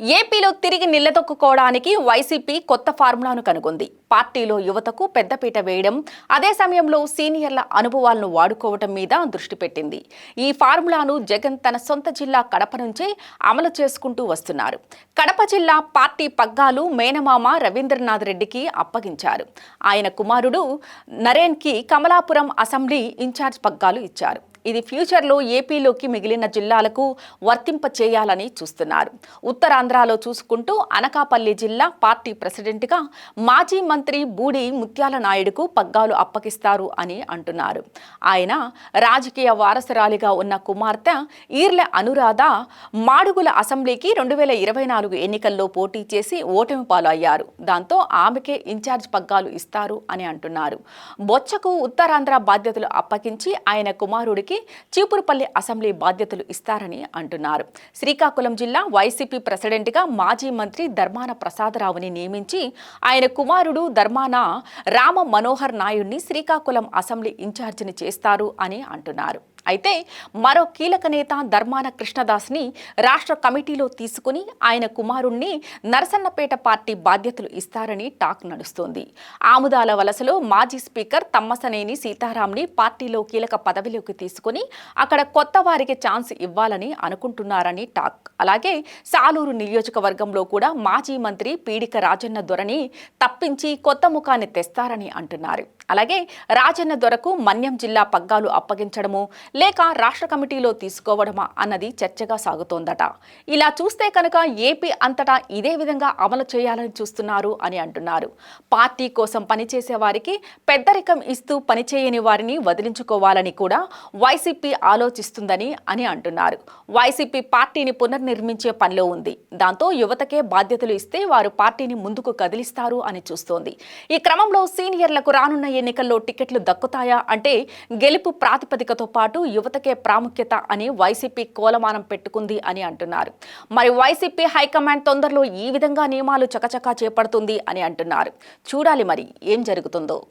ఏపీలో తిరిగి నిలదొక్కుకోవడానికి వైసీపీ కొత్త ఫార్ములాను కనుగొంది. పార్టీలో యువతకు పెద్దపీట వేయడం అదే సమయంలో సీనియర్ల అనుభవాలను వాడుకోవటం మీద దృష్టి పెట్టింది. ఈ ఫార్ములాను జగన్ తన సొంత జిల్లా కడప నుంచే అమలు చేసుకుంటూ వస్తున్నారు. కడప జిల్లా పార్టీ పగ్గాలు మేనమామ రవీంద్రనాథ్ రెడ్డికి అప్పగించారు. ఆయన కుమారుడు నరేన్కి కమలాపురం అసెంబ్లీ ఇన్ఛార్జ్ పగ్గాలు ఇచ్చారు. ఇది ఫ్యూచర్లో ఏపీలోకి మిగిలిన జిల్లాలకు వర్తింప చేయాలని చూస్తున్నారు. ఉత్తరాంధ్రలో చూసుకుంటూ అనకాపల్లి జిల్లా పార్టీ ప్రెసిడెంట్గా మాజీ మంత్రి బూడి ముత్యాల నాయుడుకు పగ్గాలు అప్పగిస్తారు అని అంటున్నారు. ఆయన రాజకీయ వారసురాలిగా ఉన్న కుమార్తె ఈర్ల అనురాధ మాడుగుల అసెంబ్లీకి రెండు వేల ఇరవై నాలుగు ఎన్నికల్లో పోటీ చేసి ఓటమి పాలు అయ్యారు దాంతో ఆమెకే ఇన్ఛార్జ్ పగ్గాలు ఇస్తారు అని అంటున్నారు. బొచ్చకు ఉత్తరాంధ్ర బాధ్యతలు అప్పగించి ఆయన కుమారుడికి చీపురుపల్లి అసెంబ్లీ బాధ్యతలు ఇస్తారని అంటున్నారు. శ్రీకాకుళం జిల్లా వైసీపీ ప్రెసిడెంట్గా మాజీ మంత్రి ధర్మాన ప్రసాదరావుని నియమించి ఆయన కుమారుడు ధర్మాన రామ మనోహర్ నాయుడిని శ్రీకాకుళం అసెంబ్లీ ఇన్ఛార్జిని చేస్తారు అని అంటున్నారు. అయితే మరో కీలక నేత ధర్మాన కృష్ణదాస్ని రాష్ట్ర కమిటీలో తీసుకుని ఆయన కుమారుణ్ణి నరసన్నపేట పార్టీ బాధ్యతలు ఇస్తారని టాక్ నడుస్తోంది. ఆముదాల వలసలో మాజీ స్పీకర్ తమ్మసనేని సీతారాంని పార్టీలో కీలక పదవిలోకి తీసుకుని అక్కడ కొత్త వారికి ఛాన్స్ ఇవ్వాలని అనుకుంటున్నారని టాక్. అలాగే సాలూరు నియోజకవర్గంలో కూడా మాజీ మంత్రి పీడిక రాజన్న దొరని తప్పించి కొత్త ముఖాన్ని తెస్తారని అంటున్నారు. అలాగే రాజన్న దొరకు మన్యం జిల్లా పగ్గాలు అప్పగించడము లేక రాష్ట్ర కమిటీలో తీసుకోవడమా అన్నది చర్చగా సాగుతోందట. ఇలా చూస్తే కనుక ఏపీ అంతటా ఇదే విధంగా అమలు చేయాలని చూస్తున్నారు అని అంటున్నారు. పార్టీ కోసం పనిచేసే వారికి పెద్దరికం ఇస్తూ పనిచేయని వారిని వదిలించుకోవాలని కూడా వైసీపీ ఆలోచిస్తుందని అని అంటున్నారు. వైసీపీ పార్టీని పునర్నిర్మించే పనిలో ఉంది. దాంతో యువతకే బాధ్యతలు ఇస్తే వారు పార్టీని ముందుకు కదిలిస్తారు అని చూస్తోంది. ఈ క్రమంలో సీనియర్లకు రానున్న ఎన్నికల్లో టికెట్లు దక్కుతాయా అంటే గెలుపు ప్రాతిపదికతో పాటు యువతకే ప్రాముఖ్యత అని వైసీపీ కోలమానం పెట్టుకుంది అని అంటున్నారు. మరి వైసీపీ హైకమాండ్ తొందరలో ఈ విధంగా నియమాలు చకచకా చేపడుతుంది అని అంటున్నారు. చూడాలి మరి ఏం జరుగుతుందో.